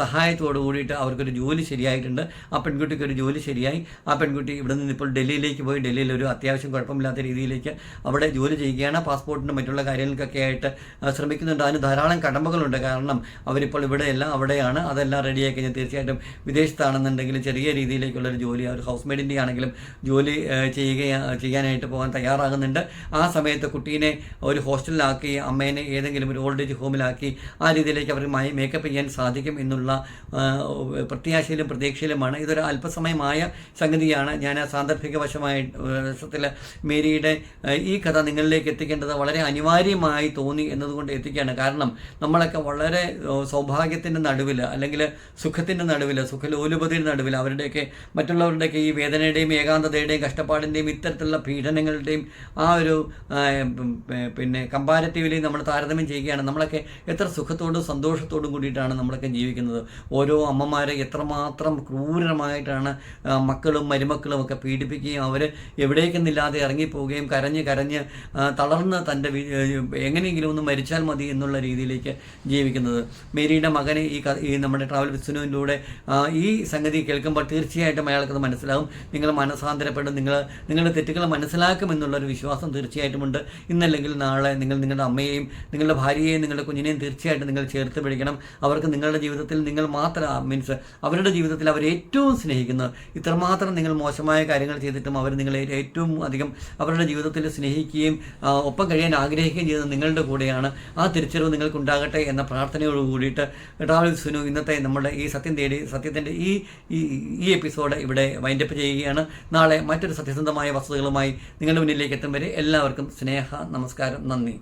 സഹായത്തോടു കൂടിയിട്ട് അവർക്കൊരു ജോലി ശരിയായിട്ടുണ്ട്. ആ പെൺകുട്ടിക്ക് ഒരു ജോലി ശരിയായി. ആ പെൺകുട്ടി ഇവിടെ നിന്ന് ഇപ്പോൾ ഡൽഹിയിലേക്ക് പോയി. ഡൽഹിയിൽ ഒരു അത്യാവശ്യം കുഴപ്പമില്ലാത്ത രീതിയിലേക്ക് അവിടെ ജോലി ചെയ്യുകയാണ്. പാസ്പോർട്ടിന്റെ മറ്റുള്ള കാര്യങ്ങൾക്കൊക്കെ ആയിട്ട് ശ്രമിക്കുന്നുണ്ട്. അതിന് ധാരാളം കടമ്പകളുണ്ട്. കാരണം അവരിപ്പോൾ ഇവിടെ എല്ലാം അവിടെയാണ്. അതെല്ലാം റെഡിയാക്കി കഴിഞ്ഞാൽ തീർച്ചയായിട്ടും വിദേശത്താണെന്നുണ്ടെങ്കിൽ ചെറിയ രീതിയിലേക്കുള്ളൊരു ജോലി ഒരു ഹൗസ് മെയ്ഡിന്റെ ആണെങ്കിലും ജോലി ചെയ്യുക ചെയ്യാനായിട്ട് പോകാൻ തയ്യാറാകുന്നുണ്ട്. ആ സമയത്ത് കുട്ടീനെ ഒരു ഹോസ്റ്റലിലാക്കി അമ്മേനെ ഏതെങ്കിലും ഒരു ഓൾഡ് ഏജ് ഹോമിലാക്കി ആ രീതിയിലേക്ക് അവർ മേക്കപ്പ് ചെയ്യാൻ സാധിക്കും എന്നുള്ള പ്രത്യാശയിലും പ്രതീക്ഷയിലുമാണ്. ഇതൊരു അല്പസമയമായ സംഗതിയാണ്. ഞാൻ സാന്ദർഭിക വശമായ വശത്തിൽ മേരിയുടെ ഈ കഥ നിങ്ങളിലേക്ക് എത്തിക്കേണ്ടത് വളരെ അനിവാര്യമായി തോന്നി എന്നതുകൊണ്ട് എത്തിക്കുകയാണ്. കാരണം നമ്മളൊക്കെ വളരെ സൗഭാഗ്യത്തിന്റെ നടുവിൽ അല്ലെങ്കിൽ സുഖത്തിന്റെ നടുവിൽ സുഖലോലുപതിയുടെ നടുവിൽ അവരുടെയൊക്കെ മറ്റുള്ളവരുടെയൊക്കെ ഈ വേദനയുടെയും ഏകാന്തതയുടെയും കഷ്ടപ്പാടിന്റെയും ഇത്തരത്തിലുള്ള പീഡനങ്ങളുടെയും ആ ഒരു പിന്നെ കമ്പാരറ്റീവ്ലി നമ്മൾ താരതമ്യം ചെയ്യുകയാണ്. നമ്മളൊക്കെ എത്ര സുഖത്തോടും സന്തോഷത്തോടും കൂടിയിട്ടാണ് നമ്മളൊക്കെ ജീവിക്കുന്നത്. ഓരോ അമ്മമാരെ എത്രമാത്രം ക്രൂരമായിട്ടാണ് മക്കളും മരുമക്കളും ഒക്കെ പീഡിപ്പിക്കുകയും അവർ എവിടേക്കെന്നില്ലാതെ ഇറങ്ങിപ്പോവുകയും കരഞ്ഞ് കരഞ്ഞ് തളർന്ന് തന്റെ എങ്ങനെയെങ്കിലും ഒന്ന് മരിച്ചാൽ മതി എന്നുള്ള രീതിയിലേക്ക് ജീവിക്കുന്നത്. മേരിയുടെ മകനെ ഈ ഈ നമ്മുടെ ട്രാവൽ വിസ്നുവിലൂടെ ഈ സംഗതി കേൾക്കുമ്പോൾ തീർച്ചയായിട്ടും അയാൾക്കത് മനസ്സിലാവും. നിങ്ങൾ മനസാന്തരപ്പെടും നിങ്ങൾ നിങ്ങളുടെ തെറ്റുകൾ മനസ്സിലാക്കും എന്നുള്ളൊരു വിശ്വാസം തീർച്ചയായിട്ടും ഉണ്ട് ഇന്നല്ലെങ്കിൽ നാളെ നിങ്ങൾ നിങ്ങളുടെ അമ്മയെയും നിങ്ങളുടെ ഭാര്യയെയും നിങ്ങളുടെ കുഞ്ഞിനെയും തീർച്ചയായിട്ടും നിങ്ങൾ ചേർത്ത് പിടിക്കണം. അവർക്ക് നിങ്ങളുടെ ജീവിതത്തിൽ നിങ്ങൾ മാത്രം മീൻസ് അവരുടെ ജീവിതത്തിൽ അവർ ഏറ്റവും സ്നേഹിക്കുന്നത് ഇത്രമാത്രം നിങ്ങൾ മോശമായ കാര്യങ്ങൾ ചെയ്തിട്ടും അവർ നിങ്ങളെ ഏറ്റവും അധികം അവരുടെ ജീവിതത്തിൽ സ്നേഹിക്കുകയും ഒപ്പം കഴിയാൻ ആഗ്രഹിക്കുകയും ചെയ്യുന്ന നിങ്ങളുടെ കൂടെയാണ് ആ തിരിച്ചറിവ് നിങ്ങൾക്കുണ്ടാകട്ടെ എന്ന പ്രാർത്ഥനയോട് കൂടിയിട്ട് ട്രാവൽ സുനു ഇന്നത്തെ നമ്മുടെ ഈ സത്യം തേടി സത്യത്തിന്റെ ഈ- ഈ എപ്പിസോഡ് ഇവിടെ വൈൻഡപ്പ് ചെയ്യുകയാണ്. നാളെ മറ്റൊരു സത്യസന്ധമായ വസ്തുതകളുമായി നിങ്ങളുടെ മുന്നിലേക്ക് എത്തും വരെ എല്ലാവർക്കും സ്നേഹ നമസ്കാരം നന്ദി.